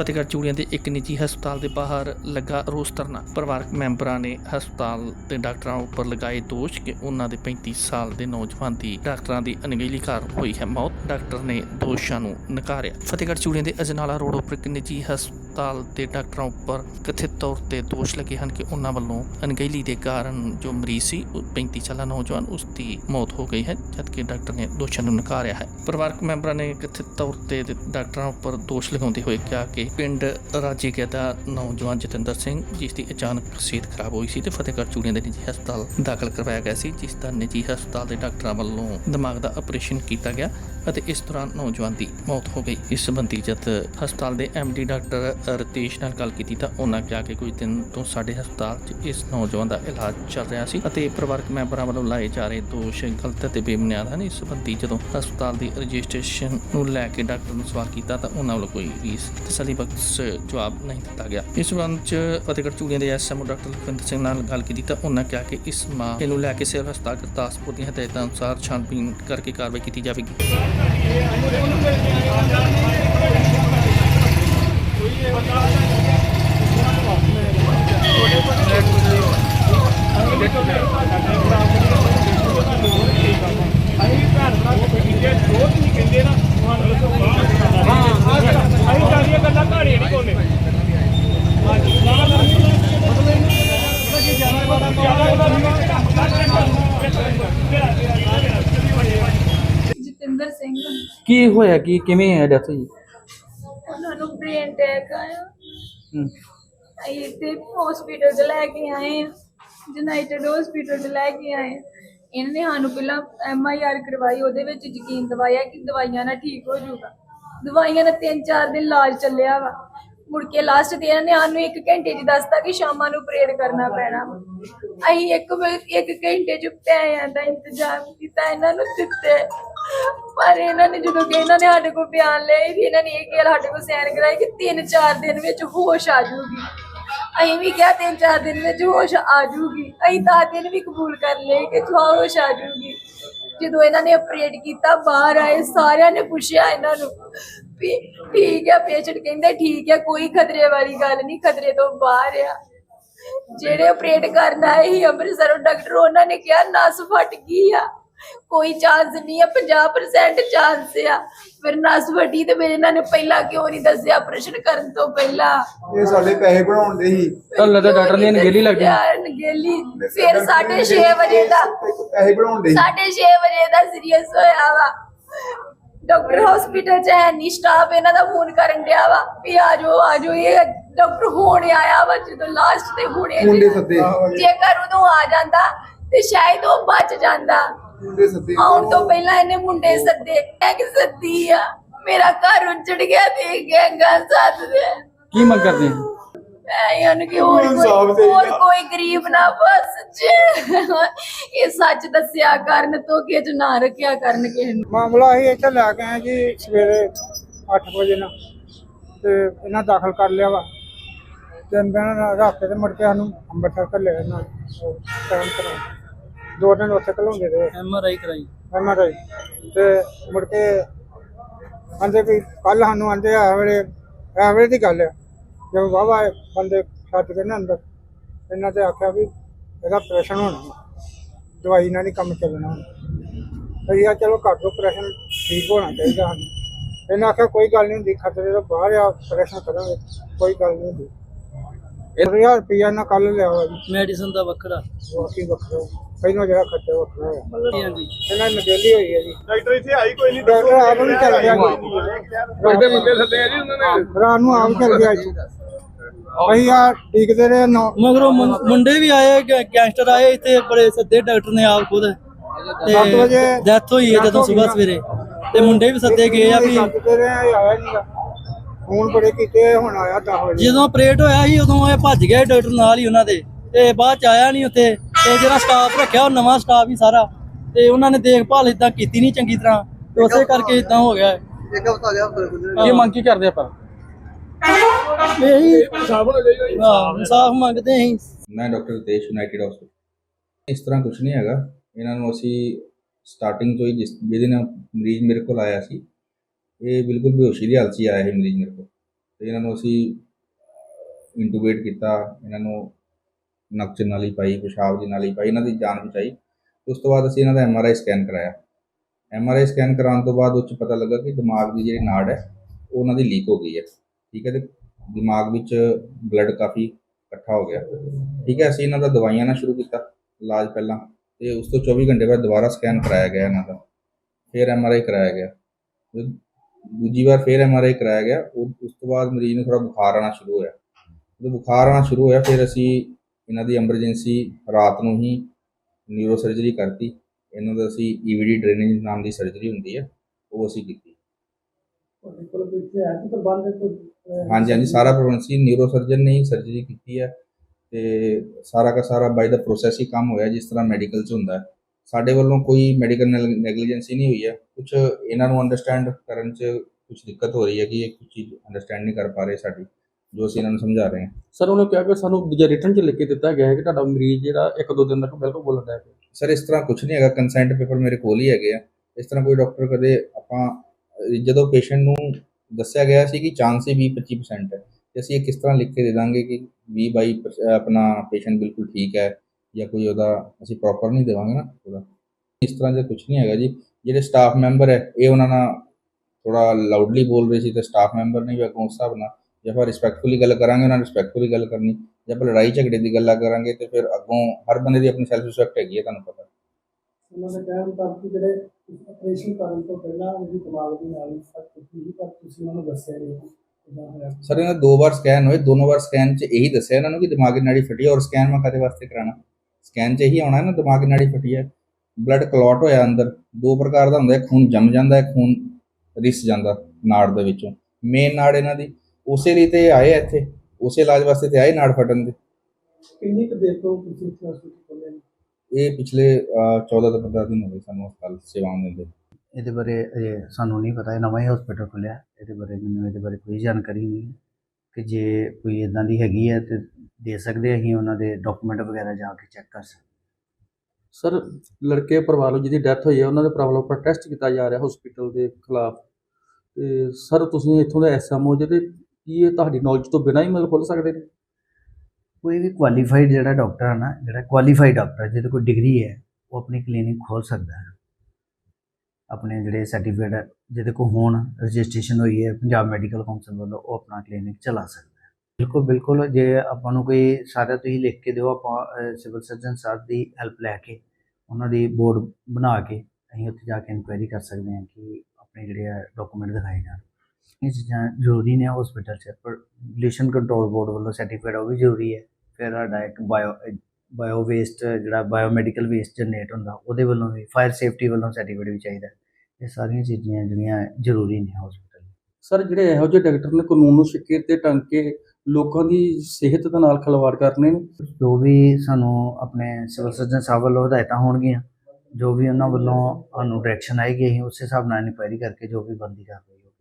ਫਤਿਹਗੜ੍ਹ ਚੂੜੀਆਂ ਦੇ ਇੱਕ ਨਿੱਜੀ ਹਸਪਤਾਲ ਦੇ ਬਾਹਰ ਲੱਗਾ ਰੋਸ ਧਰਨਾ। ਪਰਿਵਾਰਕ ਮੈਂਬਰਾਂ ਨੇ ਹਸਪਤਾਲ ਦੇ ਡਾਕਟਰਾਂ ਉੱਪਰ ਲਗਾਏ ਦੋਸ਼ ਕਿ ਉਹਨਾਂ ਦੇ 35 ਸਾਲ ਦੇ ਨੌਜਵਾਨ ਦੀ ਡਾਕਟਰਾਂ ਦੀ ਅਣਗਹਿਲੀ ਕਾਰਨ ਹੋਈ ਹੈ ਮੌਤ। ਡਾਕਟਰ ਨੇ ਦੋਸ਼ਾਂ ਨੂੰ ਨਕਾਰਿਆ। ਫਤਿਹਗੜ੍ਹ ਚੂੜੀਆਂ ਦੇ ਅਜਨਾਲਾ ਰੋਡ ਉੱਪਰ ਇੱਕ ਨਿੱਜੀ ਹਸਪਤਾਲ ਦੇ ਡਾਕਟਰਾਂ ਉੱਪਰ ਕਥਿਤ ਤੌਰ ਤੇ ਦੋਸ਼ ਲੱਗੇ ਹਨ ਕਿ ਉਹਨਾਂ ਵੱਲੋਂ ਅਣਗਹਿਲੀ ਦੇ ਕਾਰਨ ਜੋ ਮਰੀਜ਼ ਸੀ, ਉਹ 35 ਸਾਲਾ ਨੌਜਵਾਨ, ਉਸ ਦੀ ਮੌਤ ਹੋ ਗਈ ਹੈ, ਜਦਕਿ ਡਾਕਟਰ ਨੇ ਦੋਸ਼ਾਂ ਨੂੰ ਨਕਾਰਿਆ ਹੈ। ਪਰਿਵਾਰਕ ਮੈਂਬਰਾਂ ਨੇ ਕਥਿਤ ਤੌਰ ਤੇ ਡਾਕਟਰਾਂ ਉੱਪਰ ਦੋਸ਼ ਲਗਾਉਂਦੇ ਹੋਏ ਕਿਹਾ ਕਿ ਪਿੰਡ ਰਾਜੇਕਿਆ ਦਾ ਨੌਜਵਾਨ ਜਤਿੰਦਰ ਸਿੰਘ, ਜਿਸ ਦੀ ਅਚਾਨਕ ਸਿਹਤ ਖਰਾਬ ਹੋਈ ਸੀ ਤੇ ਫਤਿਹਗੜ੍ਹ ਚੂੜੀਆਂ ਦੇ ਨਿੱਜੀ ਹਸਪਤਾਲ ਦਾਖਲ ਕਰਵਾਇਆ ਗਿਆ ਸੀ, ਜਿਸ ਦਾ ਨਿੱਜੀ ਹਸਪਤਾਲ ਦੇ ਡਾਕਟਰਾਂ ਵੱਲੋਂ ਦਿਮਾਗ ਦਾ ਆਪਰੇਸ਼ਨ ਕੀਤਾ ਗਿਆ ਅਤੇ ਇਸ ਦੌਰਾਨ ਨੌਜਵਾਨ ਦੀ ਮੌਤ ਹੋ ਗਈ। ਇਸ ਸੰਬੰਧੀ ਜਦ ਹਸਪਤਾਲ ਦੇ ਐਮਡੀ ਡਾਕਟਰ ਰਤੇਸ਼ ਨਾਲ ਗੱਲ ਕੀਤੀ ਤਾਂ ਉਹਨਾਂ ਕਿਹਾ ਕਿ ਕੁਝ ਦਿਨ ਤੋਂ ਸਾਡੇ ਹਸਪਤਾਲ 'ਚ ਇਸ ਨੌਜਵਾਨ ਦਾ ਇਲਾਜ ਚੱਲ ਰਿਹਾ ਸੀ ਅਤੇ ਪਰਿਵਾਰਕ ਮੈਂਬਰਾਂ ਵੱਲੋਂ ਲਾਏ ਜਾ ਰਹੇ ਦੋਸ਼ ਗਲਤ ਅਤੇ ਬੇਬੁਨਿਆਦ ਹਨ। ਇਸ ਸੰਬੰਧੀ ਜਦੋਂ ਹਸਪਤਾਲ ਦੀ ਰਜਿਸਟ੍ਰੇਸ਼ਨ ਨੂੰ ਲੈ ਕੇ ਡਾਕਟਰ ਨੂੰ ਸਵਾਲ ਕੀਤਾ ਤਾਂ ਉਹਨਾਂ ਵੱਲੋਂ ਕੋਈ ਵੀ ਤਸੱਲੀ ਬਖਸ਼ ਜਵਾਬ ਨਹੀਂ ਦਿੱਤਾ ਗਿਆ। ਇਸ ਸੰਬੰਧ 'ਚ ਫਤਿਹਗੜ੍ਹ ਚੂੜੀਆਂ ਦੇ ਐਸਐਮਓ ਡਾਕਟਰ ਲਖਵਿੰਦਰ ਸਿੰਘ ਨਾਲ ਗੱਲ ਕੀਤੀ ਤਾਂ ਉਹਨਾਂ ਕਿਹਾ ਕਿ ਇਸ ਮਾਮਲੇ ਨੂੰ ਲੈ ਕੇ ਸਿਵਲ ਹਸਪਤਾਲ ਗੁਰਦਾਸਪੁਰ ਦੀਆਂ ਹਦਾਇਤਾਂ ਅਨੁਸਾਰ ਛਾਣਬੀਨ ਕਰਕੇ ਕਾਰਵਾਈ ਕੀਤੀ ਜਾਵੇਗੀ। ਅਸੀਂ ਜਾਂਦੀਆਂ ਗੱਲਾਂ ਕਹਾਣੀ ਨਹੀਂ ਕੋਨੇ ਜਤਿੰਦਰ ਸਿੰਘ। ਕੀ ਹੋਇਆ? ਕੀ ਕਿਵੇਂ ਹੈ ਡੈਥ ਜੀ ਉਹਨਾਂ ਨੂੰ ਬ੍ਰੇਨ ਅਟੈਕ ਆਇਆ। ਹੂੰ। ਅਸੀਂ ਇੱਥੇ ਹਸਪੀਟਲ 'ਚ ਲੈ ਕੇ ਆਏ ਯੂਨਾਈਟਿਡ ਹਸਪੀਟਲ 'ਚ ਲੈ ਕੇ ਆਏ। ਇਹਨਾਂ ਨੇ ਸਾਨੂੰ ਪਹਿਲਾਂ ਐਮ ਆਈ ਆਰ ਕਰਵਾਈ। ਉਹਦੇ ਵਿੱਚ ਯਕੀਨ ਦਵਾਇਆ ਕਿ ਦਵਾਈਆਂ ਨਾਲ ਠੀਕ ਹੋ ਜਾਊਗਾ। ਦਵਾਈਆਂ ਨਾਲ ਤਿੰਨ ਚਾਰ ਦਿਨ ਇਲਾਜ ਚੱਲਿਆ ਵਾ। ਮੁੜ ਕੇ ਲਾਸਟ ਤੇ ਇਹਨਾਂ ਨੇ ਸਾਨੂੰ ਇੱਕ ਘੰਟੇ 'ਚ ਦੱਸਤਾ ਕਿ ਸ਼ਾਮਾਂ ਨੂੰ ਪ੍ਰੇਅਰ ਕਰਨਾ ਪੈਣਾ। ਅਸੀਂ ਇੱਕ ਇੱਕ ਘੰਟੇ 'ਚ ਪੈਸਿਆਂ ਦਾ ਇੰਤਜ਼ਾਮ ਕੀਤਾ। ਇਹਨਾਂ ਨੂੰ ਦਿੱਤੇ। ਪਰ ਇਹਨਾਂ ਨੇ ਜਦੋਂ ਕਿ ਇਹਨਾਂ ਨੇ ਸਾਡੇ ਕੋਲ ਬਿਆਨ ਲਏ ਵੀ ਇਹਨਾਂ ਨੇ ਇਹ ਕਿਹਾ, ਸਾਡੇ ਕੋਲ ਸੈਨ ਕਰਾਏ ਕਿ ਤਿੰਨ ਚਾਰ ਦਿਨ ਵਿੱਚ ਹੋਸ਼ ਆ ਜਾਊਗੀ। ਅਸੀਂ ਵੀ ਕਿਹਾ ਤਿੰਨ ਚਾਰ ਦਿਨ ਵਿੱਚ ਹੋਸ਼ ਆ ਜਾਊਗੀ। ਅਸੀਂ ਦਸ ਦਿਨ ਵੀ ਕਬੂਲ ਕਰ ਲਏ ਕਿ ਹੋਸ਼ ਆ ਜਾਊਗੀ। ਜਦੋਂ ਇਹਨਾਂ ਨੇ ਆਪਰੇਟ ਕੀਤਾ, ਬਾਹਰ ਆਏ, ਸਾਰਿਆਂ ਨੇ ਪੁੱਛਿਆ ਇਹਨਾਂ ਨੂੰ ਵੀ ਠੀਕ ਹੈ ਪੇਸ਼ੈਂਟ ਕਹਿੰਦੇ ਠੀਕ ਹੈ ਕੋਈ ਖਤਰੇ ਵਾਲੀ ਗੱਲ ਨਹੀਂ, ਖਤਰੇ ਤੋਂ ਬਾਹਰ ਆ। ਜਿਹੜੇ ਆਪਰੇਟ ਕਰਨ ਆਏ ਸੀ ਅੰਮ੍ਰਿਤਸਰੋਂ, ਡਾਕਟਰ ਉਹਨਾਂ ਨੇ ਕਿਹਾ, ਨਸ ਫਟ ਗਈ ਆ। ਕੋਈ ਚਾਂਸ ਨਹੀਂ ਆ 50% ਚਾਂਸ ਆ। ਫਿਰ ਨਸ ਫਟੀ ਤੇ ਮੇਰੇ ਇਹਨਾਂ ਨੇ ਪਹਿਲਾਂ ਕਿਉਂ ਨਹੀਂ ਦੱਸਿਆ ਆਪਰੇਸ਼ਨ ਕਰਨ ਤੋਂ ਪਹਿਲਾਂ? ਇਹ ਸਾਡੇ ਪੈਸੇ ਬਣਾਉਣ ਦੇ ਹੀ। ਤੁਹਾਨੂੰ ਲੱਗਦਾ ਡਾਕਟਰ ਦੀ ਅਣਗਹਿਲੀ ਲੱਗਦੀ ਯਾਰ ਅਣਗਹਿਲੀ ਫਿਰ 6:30 ਵਜੇ ਦਾ ਪੈਸੇ ਬਣਾਉਣ ਦੇ ਹੀ। 6:30 ਵਜੇ ਦਾ ਸੀਰੀਅਸ ਹੋਇਆ ਵਾ। ਡਾਕਟਰ ਹਸਪੀਟਲ ਚ ਹੈ ਨਹੀਂ ਸਟਾਫ ਇਹਨਾਂ ਦਾ ਫੋਨ ਕਰਨ ਡਿਆ ਵਾ ਵੀ ਆ ਜਾਓ ਆ ਜਾਓ ਇਹ ਡਾਕਟਰ ਹੁਣ ਆਇਆ ਵਾ ਜਦੋਂ ਲਾਸਟ ਤੇ ਹੁਣੇ ਜੇਕਰ ਉਦੋਂ ਆ ਜਾਂਦਾ ਤੇ ਸ਼ਾਇਦ ਉਹ ਬਚ ਜਾਂਦਾ। ਮੁੰਡੇ ਸੱਦੇ ਆਉਣ ਤੋਂ ਪਹਿਲਾਂ ਇਹਨੇ ਮੁੰਡੇ ਸੱਦੇ ਮੈਂ ਕਿ ਸੱਦੀ ਆ। ਮੇਰਾ ਘਰ ਉੱਜੜ ਗਿਆ ਤੇ ਗੈਂਗਾ ਸੱਦ ਦੇ ਕੀ ਮੰਗ ਕਰਦੇ ਹੋ? ਐਂ ਉਹਨੂੰ ਕਿ ਹੋਰ ਇਨਸਾਫ਼ ਕੋਈ ਚਾਹੀਦਾ। ਹੋਰ ਕੋਈ ਗਰੀਬ ਨਾ ਬਸ ਜੇ। ਇਹ ਸੱਚ ਦੱਸਿਆ ਕਰਨ ਤੋਂ ਕਿ ਚ ਨਾ ਰੱਖਿਆ ਕਰਨ ਕਿਸੇ ਨੂੰ। ਮਾਮਲਾ ਅਸੀਂ ਇੱਥੇ ਲੈ ਕੇ ਆਏ ਜੀ ਸਵੇਰੇ 8 ਵਜੇ ਨਾਲ ਤੇ ਇਹਨਾਂ ਦਾਖਲ ਕਰ ਲਿਆ ਵਾ। ਕੇ ਤੇ ਮੁੜ ਕੇ ਸਾਨੂੰ ਅੰਮ੍ਰਿਤਸਰ ਘੱਲੇ ਨਾਲ ਟਾਈਮ ਕਰਾ ਦੋ ਦਿਨ ਉੱਥੇ ਘਲਾਉਂਦੇ ਰਹੇ। ਐਮ ਆਰ ਆਈ ਕਰਾਈ। ਐਮਆਰਆਈ ਤੇ ਮੁੜ ਕੇ ਆਂਦੇ ਵੀ ਕੱਲ ਸਾਨੂੰ ਆਂਦੇ ਆ ਵੇਲੇ ਇਹ ਵੇਲੇ ਦੀ ਗੱਲ ਆ। ਜਦੋਂ ਵਾਵਾ ਬੰਦੇ ਛੱਡ ਕੇ ਨਾ ਅੰਦਰ ਇਹਨਾਂ ਤੇ ਆਖਿਆ ਵੀ ਇਹਦਾ ਆਪਰੇਸ਼ਨ ਹੋਣਾ। ਦਵਾਈ ਨਾਲ ਨਹੀਂ ਕੰਮ ਚੱਲਣਾ। ਅਸੀਂ ਆ ਚਲੋ ਕਰ ਦੋ ਆਪਰੇਸ਼ਨ ਠੀਕ ਹੋਣਾ ਚਾਹੀਦਾ ਸਾਨੂੰ। ਇਹਨਾਂ ਆਖਿਆ ਕੋਈ ਗੱਲ ਨਹੀਂ ਹੁੰਦੀ ਖਤਰੇ ਤੋਂ ਬਾਹਰ ਆ ਆਪਰੇਸ਼ਨ ਕਰਾਂਗੇ ਕੋਈ ਗੱਲ ਨਹੀਂ ਹੁੰਦੀ। ਇਹ ਹਜ਼ਾਰ ਰੁਪਈਆ ਨਾ ਕੱਲ ਲਿਆ ਜੀ। ਮੈਡੀਸਨ ਦਾ ਵੱਖਰਾ। ਬਾਕੀ ਵੱਖਰਾ। ਪਹਿਲਾਂ ਜਿਹੜਾ ਖਰਚਾ ਵੱਖਰਾ ਹੋਇਆ। ਹਾਂਜੀ ਇਹਨਾਂ ਦੀ ਨਗੇਲੀ ਹੋਈ ਹੈ ਜੀ। ਡਾਕਟਰ ਇੱਥੇ ਆਈ ਕੋਈ ਨਹੀਂ ਡਾਕਟਰ ਆਪ ਨੂੰ ਚੱਲ ਗਿਆ ਜੀ। ਵੱਡੇ ਮੁੰਡੇ ਸੱਦੇ ਆ ਜੀ ਉਹਨਾਂ ਨੇ? ਰਾਤ ਨੂੰ ਆਪ ਚੱਲ ਗਿਆ ਜੀ। ਅਸੀਂ ਆ ਟਿਕਦੇ ਰਹੇ ਨੌ ਮਗਰੋਂ ਮੁੰਡੇ ਵੀ ਆਏ ਗੈਂਗਸਟਰ ਆਏ ਇੱਥੇ ਬੜੇ ਸੱਦੇ ਡਾਕਟਰ ਨੇ ਆਪ ਖੁਦ। ਸੱਤ ਵਜੇ ਡੈਥ ਹੋਈ ਹੈ ਜਦੋਂ ਸਵੇਰ ਸਵੇਰੇ। ਤੇ ਮੁੰਡੇ ਵੀ ਸੱਦੇ ਗਏ ਆ ਵੀ ਸੱਦਦੇ ਰਹੇ ਇਹ ਆਇਆ ਨਹੀਂਗਾ ਫੋਨ ਬੜੇ ਕੀਤੇ ਹੁਣ ਆਇਆ 10 ਵਜੇ। ਜਦੋਂ ਆਪਰੇਟ ਹੋਇਆ ਸੀ ਉਦੋਂ ਇਹ ਭੱਜ ਗਏ ਡਾਕਟਰ ਨਾਲ ਹੀ ਉਹਨਾਂ ਦੇ। ਤੇ ਬਾਅਦ ਚ ਆਇਆ ਨਹੀਂ ਉੱਥੇ। ਤੇ ਜਿਹੜਾ ਸਟਾਫ ਰੱਖਿਆ ਉਹ ਨਵਾਂ ਸਟਾਫ ਹੀ ਸਾਰਾ। ਤੇ ਉਹਨਾਂ ਨੇ ਦੇਖਭਾਲ ਇਦਾਂ ਕੀਤੀ ਨਹੀਂ ਚੰਗੀ ਤਰ੍ਹਾਂ। ਤੇ ਉਸੇ ਕਰਕੇ ਇਦਾਂ ਹੋ ਗਿਆ। ਹੈ। ਕੀ ਮੰਗ ਕੀ ਕਰਦੇ ਆਪਾਂ? ਇਹੀ ਹਾਂ, ਇਨਸਾਫ ਮੰਗਦੇ ਅਸੀਂ। ਮੈਂ ਡਾਕਟਰ ਰਤੇਸ਼ ਯੂਨਾਈਟਿਡ ਹਸਪੀਟਲ ਇਸ ਤਰ੍ਹਾਂ ਕੁਝ ਨਹੀਂ ਹੈਗਾ। ਇਹਨਾਂ ਨੂੰ ਅਸੀਂ ਸਟਾਰਟਿੰਗ ਤੋਂ ਹੀ ਜਿਸ ਜਿਹਦੇ ਨਾਲ ਮਰੀਜ਼ ਮੇਰੇ ਕੋਲ ਆਇਆ ਸੀ ਇਹ ਬਿਲਕੁਲ ਬੇਹੋਸ਼ੀ ਦੀ ਹਾਲਤ 'ਚ ਹੀ ਆਇਆ ਸੀ ਮਰੀਜ਼ ਮੇਰੇ ਕੋਲ। ਤੇ ਇਹਨਾਂ ਨੂੰ ਅਸੀਂ ਇੰਟੂਬੇਟ ਕੀਤਾ। ਇਹਨਾਂ ਨੂੰ ਨੱਕ 'ਚ ਨਾਲੀ ਪਾਈ, ਪਿਸ਼ਾਬ ਦੀ ਨਾਲੀ ਪਾਈ, ਇਹਨਾਂ ਦੀ ਜਾਨ ਬਚਾਈ। ਉਸ ਤੋਂ ਬਾਅਦ ਅਸੀਂ ਇਹਨਾਂ ਦਾ ਐਮਆਰਆਈ ਸਕੈਨ ਕਰਾਇਆ। ਐਮਆਰਆਈ ਸਕੈਨ ਕਰਾਉਣ ਤੋਂ ਬਾਅਦ ਉਹ 'ਚ ਪਤਾ ਲੱਗਾ ਕਿ ਦਿਮਾਗ ਦੀ ਜਿਹੜੀ ਨਾੜ ਹੈ, ਉਹ ਉਹਨਾਂ ਦੀ ਲੀਕ ਹੋ ਗਈ ਹੈ। ਠੀਕ ਹੈ ਤੇ ਦਿਮਾਗ ਵਿੱਚ ਬਲੱਡ ਕਾਫੀ ਇਕੱਠਾ ਹੋ ਗਿਆ। ਠੀਕ ਹੈ, ਅਸੀਂ ਇਹਨਾਂ ਦਾ ਦਵਾਈਆਂ ਨਾਲ ਸ਼ੁਰੂ ਕੀਤਾ ਇਲਾਜ ਪਹਿਲਾਂ ਤੇ ਉਸ ਤੋਂ 24 ਘੰਟੇ ਬਾਅਦ ਦੁਬਾਰਾ ਸਕੈਨ ਕਰਾਇਆ ਗਿਆ ਇਹਨਾਂ ਦਾ। ਫਿਰ ਐਮਆਰਆਈ ਕਰਾਇਆ ਗਿਆ। ਦੂਜੀ ਵਾਰ ਫਿਰ ਐਮਆਰਆਈ ਕਰਾਇਆ ਗਿਆ। ਉਹ- ਉਸ ਤੋਂ ਬਾਅਦ ਮਰੀਜ਼ ਨੂੰ ਥੋੜਾ ਬੁਖਾਰ ਆਉਣਾ ਸ਼ੁਰੂ ਹੋਇਆ। ਜਦੋਂ ਬੁਖਾਰ ਆਉਣਾ ਸ਼ੁਰੂ ਹੋਇਆ, ਫਿਰ ਅਸੀਂ ਇਹਨਾਂ ਦੀ ਐਮਰਜੈਂਸੀ ਰਾਤ ਨੂੰ ਹੀ ਨਿਊਰੋ ਸਰਜਰੀ ਕਰਤੀ। ਇਹਨਾਂ ਦਾ ਅਸੀਂ ਈਵੀਡੀ ਡਰੇਨੇਜ ਨਾਮ ਦੀ ਸਰਜਰੀ ਹੁੰਦੀ ਹੈ ਉਹ ਅਸੀਂ ਕੀਤੀ। ਹਾਂਜੀ ਹਾਂਜੀ ਸਾਰਾ ਪ੍ਰਬੰਧ ਸੀ। ਨਿਊਰੋ ਸਰਜਨ ਨੇ ਹੀ ਸਰਜਰੀ ਕੀਤੀ ਹੈ ਤੇ ਸਾਰਾ ਦਾ ਸਾਰਾ ਬਾਈ ਦਾ ਪ੍ਰੋਸੈਸ ਹੀ ਕੰਮ ਹੋਇਆ ਜਿਸ ਤਰ੍ਹਾਂ ਮੈਡੀਕਲ 'ਚ ਹੁੰਦਾ। ਸਾਡੇ ਵੱਲੋਂ ਕੋਈ ਮੈਡੀਕਲ ਨੈਗਲੀਜੈਂਸੀ ਨਹੀਂ ਹੋਈ ਹੈ ਕੁਝ ਇਹਨਾਂ ਨੂੰ ਅੰਡਰਸਟੈਂਡ ਕਰਨ 'ਚ ਕੁਝ ਦਿੱਕਤ ਹੋ ਰਹੀ ਹੈ ਕਿ ਇਹ ਕੁਝ ਚੀਜ਼ ਅੰਡਰਸਟੈਂਡ ਨਹੀਂ ਕਰ ਪਾ ਰਹੇ ਸਾਡੀ। ਜੋ ਅਸੀਂ ਇਹਨਾਂ ਨੂੰ ਸਮਝਾ ਰਹੇ ਹਾਂ। ਸਰ ਉਹਨੇ ਕਿਹਾ ਕਿ ਸਾਨੂੰ ਦੂਜਾ ਰਿਟਰਨ 'ਚ ਲਿਖ ਕੇ ਦਿੱਤਾ ਗਿਆ ਹੈ ਕਿ ਤੁਹਾਡਾ ਮਰੀਜ਼ ਜਿਹੜਾ ਇੱਕ ਦੋ ਦਿਨ ਤੱਕ ਬਿਲਕੁਲ ਬੋਲਣ ਦਾ ਹੈ ਸਰ ਇਸ ਤਰ੍ਹਾਂ ਕੁਝ ਨਹੀਂ ਹੈਗਾ। ਕੰਸੈਂਟ ਪੇਪਰ ਮੇਰੇ ਕੋਲ ਹੀ ਹੈਗੇ ਆ। ਇਸ ਤਰ੍ਹਾਂ ਕੋਈ ਡਾਕਟਰ ਕਦੇ ਆਪਾਂ ਜਦੋਂ ਪੇਸ਼ੈਂਟ ਨੂੰ ਦੱਸਿਆ ਗਿਆ ਸੀ ਕਿ ਚਾਂਸ ਹੀ 20 25% ਹੈ ਤੇ ਅਸੀਂ ਇਹ ਕਿਸ ਤਰ੍ਹਾਂ ਲਿਖ ਕੇ ਦੇ ਦਾਂਗੇ ਕਿ 20 22 percent ਆਪਣਾ ਪੇਸ਼ੈਂਟ ਬਿਲਕੁਲ ਠੀਕ ਹੈ ਜਾਂ ਕੋਈ ਉਹਦਾ ਅਸੀਂ ਪ੍ਰੋਪਰ ਨਹੀਂ ਦੇਵਾਂਗੇ ਨਾ ਉਹਦਾ। ਇਸ ਤਰ੍ਹਾਂ ਦਾ ਕੁਝ ਨਹੀਂ ਹੈਗਾ ਜੀ। ਜਿਹੜੇ ਸਟਾਫ ਮੈਂਬਰ ਹੈ ਇਹ ਉਹਨਾਂ ਨਾਲ ਥੋੜਾ ਲਾਊਡਲੀ ਬੋਲ ਰਹੇ ਸੀ ਤੇ ਸਟਾਫ ਮੈਂਬਰ ਨੇ ਵੀ ਉਸ ਹਿਸਾਬ ਨਾਲ ਜੇ ਆਪਾਂ ਰਿਸਪੈਕਟਫੁਲੀ ਗੱਲ ਕਰਾਂਗੇ ਉਹਨਾਂ ਰਿਸਪੈਕਟਫੁਲੀ ਗੱਲ ਕਰਨੀ ਜੇ ਆਪਾਂ ਲੜਾਈ ਝਗੜੇ ਦੀ ਗੱਲਾਂ ਕਰਾਂਗੇ ਤੇ ਫਿਰ ਅੱਗੋਂ ਹਰ ਬੰਦੇ ਦੀ ਆਪਣੀ ਸੈਲਫ ਰਿਸਪੈਕਟ ਹੈਗੀ ਹੈ ਤੁਹਾਨੂੰ ਪਤਾ। ਉਹਨਾਂ ਦੇ ਕਹਿਣ ਮੁਤਾਬਕ ਜਿਹੜੇ ਆਪਰੇਸ਼ਨ ਕਰਨ ਤੋਂ ਪਹਿਲਾਂ ਉਹਦੀ ਦਿਮਾਗ ਦੀ ਨਾਲੀ ਫਟ ਗਈ ਪਰ ਤੁਸੀਂ ਉਹਨਾਂ ਨੂੰ ਦੱਸਿਆ ਨਹੀਂ। ਸਰ ਇਹਨਾਂ ਦੇ ਵਾਰ ਸਕੈਨ ਹੋਏ ਦੋਨੋਂ ਵਾਰ ਸਕੈਨ 'ਚ ਇਹੀ ਦੱਸਿਆ ਇਹਨਾਂ ਨੂੰ ਕਿ ਦਿਮਾਗੀ ਨਾੜੀ ਫਟੀ ਹੈ ਔਰ ਸਕੈਨ ਮੈਂ ਕਦੇ ਵਾਸਤੇ ਕਰਾਣਾ ਸਕੈਨ 'ਚ ਇਹੀ ਆਉਣਾ ਨਾ ਦਿਮਾਗੀ ਨਾੜੀ ਫਟੀ ਹੈ ਬਲੱਡ ਕਲੌਟ ਹੋਇਆ ਅੰਦਰ ਦੋ ਪ੍ਰਕਾਰ ਦਾ ਹੁੰਦਾ ਹੈ ਖੂਨ ਜੰਮ ਜਾਂਦਾ ਹੈ ਖੂਨ ਰਿਸ ਜਾਂਦਾ ਨਾੜ ਦੇ ਵਿੱਚੋਂ। ਮੇਨ ਨਾੜ ਇਹਨਾਂ ਦੀ। ਉਸੇ ਲਈ ਤੇ ਆਏ ਆ ਇੱਥੇ ਉਸੇ ਇਲਾਜ ਵਾਸਤੇ ਤੇ ਆਏ ਨਾੜ ਫਟਣ ਦੇ। ਕਿੰਨੀ ਕੁ ਦੇਰ ਤੋਂ ਤੁਸੀਂ ਇੱਥੇ ਹਸਪੀਟਲ ਖੋਲ੍ਹੇ ਨੇ? ਇਹ ਪਿਛਲੇ ਅਹ, 14 ਤੋਂ 15 ਦਿਨ ਹੋ ਗਏ ਸਾਨੂੰ ਹਸਪਤਾਲ ਸੇਵਾਵਾਂ ਦਿੰਦੇ ਇਹਦੇ ਬਾਰੇ ਅਜੇ ਸਾਨੂੰ ਨਹੀਂ ਪਤਾ ਇਹ ਨਵਾਂ ਹੀ ਹਸਪੀਟਲ ਖੁੱਲਿਆ ਇਹਦੇ ਬਾਰੇ ਮੈਨੂੰ ਇਹਦੇ ਬਾਰੇ ਕੋਈ ਜਾਣਕਾਰੀ ਨਹੀਂ ਹੈ ਕਿ ਜੇ ਕੋਈ ਇਦਾਂ ਦੀ ਹੈਗੀ ਹੈ ਤੇ ਦੇ ਸਕਦੇ ਅਸੀਂ ਉਹਨਾਂ ਦੇ ਡਾਕੂਮੈਂਟ ਵਗੈਰਾ ਜਾ ਕੇ ਚੈੱਕ ਕਰ ਸਕਦੇ। ਸਰ ਲੜਕੇ ਪਰਿਵਾਰ ਨੂੰ ਜਿਹਦੀ ਡੈਥ ਹੋਈ ਹੈ ਉਹਨਾਂ ਦੇ ਪਰਿਵਾਰ ਵੱਲੋਂ ਪ੍ਰੋਟੈਸਟ ਕੀਤਾ ਜਾ ਰਿਹਾ ਹਸਪੀਟਲ ਦੇ ਖਿਲਾਫ। ਤੇ ਸਰ ਤੁਸੀਂ ਇੱਥੋਂ ਦੇ ਐਸਐਮਓ ਜਿਹਦੇ ਕੀ ਇਹ ਤੁਹਾਡੀ ਨੌਲੇਜ ਤੋਂ ਬਿਨਾਂ ਹੀ ਮਤਲਬ ਖੁੱਲ ਸਕਦੇ ਨੇ? ਕੋਈ ਵੀ ਕੁਆਲੀਫਾਈਡ ਜਿਹੜਾ ਡਾਕਟਰ ਹੈ ਨਾ, ਜਿਹੜਾ ਕੁਆਲੀਫਾਈਡ ਡਾਕਟਰ ਜਿਹਦੇ ਕੋਲ ਡਿਗਰੀ ਹੈ, ਉਹ ਆਪਣੀ ਕਲੀਨਿਕ ਖੋਲ ਸਕਦਾ ਹੈ। ਆਪਣੇ ਜਿਹੜੇ ਸਰਟੀਫਿਕੇਟ ਜਿਹਦੇ ਕੋਲ ਹੋਣ ਰਜਿਸਟ੍ਰੇਸ਼ਨ ਹੋਈ ਹੈ, ਪੰਜਾਬ ਮੈਡੀਕਲ ਕਾਉਂਸਲ ਵੱਲੋਂ, ਉਹ ਆਪਣਾ ਕਲੀਨਿਕ ਚਲਾ ਸਕਦਾ ਹੈ। ਬਿਲਕੁਲ ਬਿਲਕੁਲ, ਜੇ ਆਪਾਂ ਨੂੰ ਕੋਈ ਸਾਰਾ ਤੁਸੀਂ ਲਿਖ ਕੇ ਦਿਓ, ਆਪਾਂ ਸਿਵਲ ਸਰਜਨ ਸਾਹਿਬ ਦੀ ਹੈਲਪ ਲੈ ਕੇ, ਉਹਨਾਂ ਦੀ ਬੋਰਡ ਬਣਾ ਕੇ, ਅਸੀਂ ਉੱਥੇ ਜਾ ਕੇ ਇਨਕੁਆਇਰੀ ਕਰ ਸਕਦੇ ਹਾਂ ਕਿ ਆਪਣੇ ਜਿਹੜੇ ਆ ਡਾਕੂਮੈਂਟ ਦਿਖਾਏ ਜਾਣ। ਇਹ ਚੀਜ਼ਾਂ ਜ਼ਰੂਰੀ ਨੇ ਹਸਪੀਟਲ 'ਚ ਪਰ ਪੋਲਿਊਸ਼ਨ ਕੰਟਰੋਲ ਬੋਰਡ ਵੱਲੋਂ ਸਰਟੀਫਿਕੇਟ ਉਹ ਵੀ ਜ਼ਰੂਰੀ ਹੈ। ਫਿਰ ਸਾਡਾ ਇੱਕ ਬਾਇਓ ਬਾਇਓ ਵੇਸਟ ਜਿਹੜਾ ਬਾਇਓਮੈਡੀਕਲ ਵੇਸਟ ਜਨਰੇਟ ਹੁੰਦਾ ਉਹਦੇ ਵੱਲੋਂ ਵੀ ਫਾਇਰ ਸੇਫਟੀ ਵੱਲੋਂ ਸਰਟੀਫਿਕੇਟ ਵੀ ਚਾਹੀਦਾ ਇਹ ਸਾਰੀਆਂ ਚੀਜ਼ਾਂ ਜਿਹੜੀਆਂ ਜ਼ਰੂਰੀ ਨੇ ਹਸਪੀਟਲ ਸਰ ਜਿਹੜੇ ਇਹੋ ਜਿਹੇ ਡਾਕਟਰ ਨੇ ਕਾਨੂੰਨ ਨੂੰ ਸਿੱਕੇ ਤੇ ਟੰਗ ਕੇ ਲੋਕਾਂ ਦੀ ਸਿਹਤ ਦੇ ਨਾਲ ਖਿਲਵਾੜ ਕਰਨੇ ਨੇ? ਜੋ ਵੀ ਸਾਨੂੰ ਆਪਣੇ ਸਿਵਲ ਸਰਜਨ ਸਾਹਿਬ ਵੱਲੋਂ ਹਦਾਇਤਾਂ ਹੋਣਗੀਆਂ ਜੋ ਵੀ ਉਹਨਾਂ ਵੱਲੋਂ ਸਾਨੂੰ ਡਾਇਰੈਕਸ਼ਨ ਆਏਗੀ ਅਸੀਂ ਉਸੇ ਹਿਸਾਬ ਨਾਲ ਇਨਕੁਆਇਰੀ ਕਰਕੇ ਜੋ ਵੀ ਬੰਦੀ ਕਾਰਵਾਈ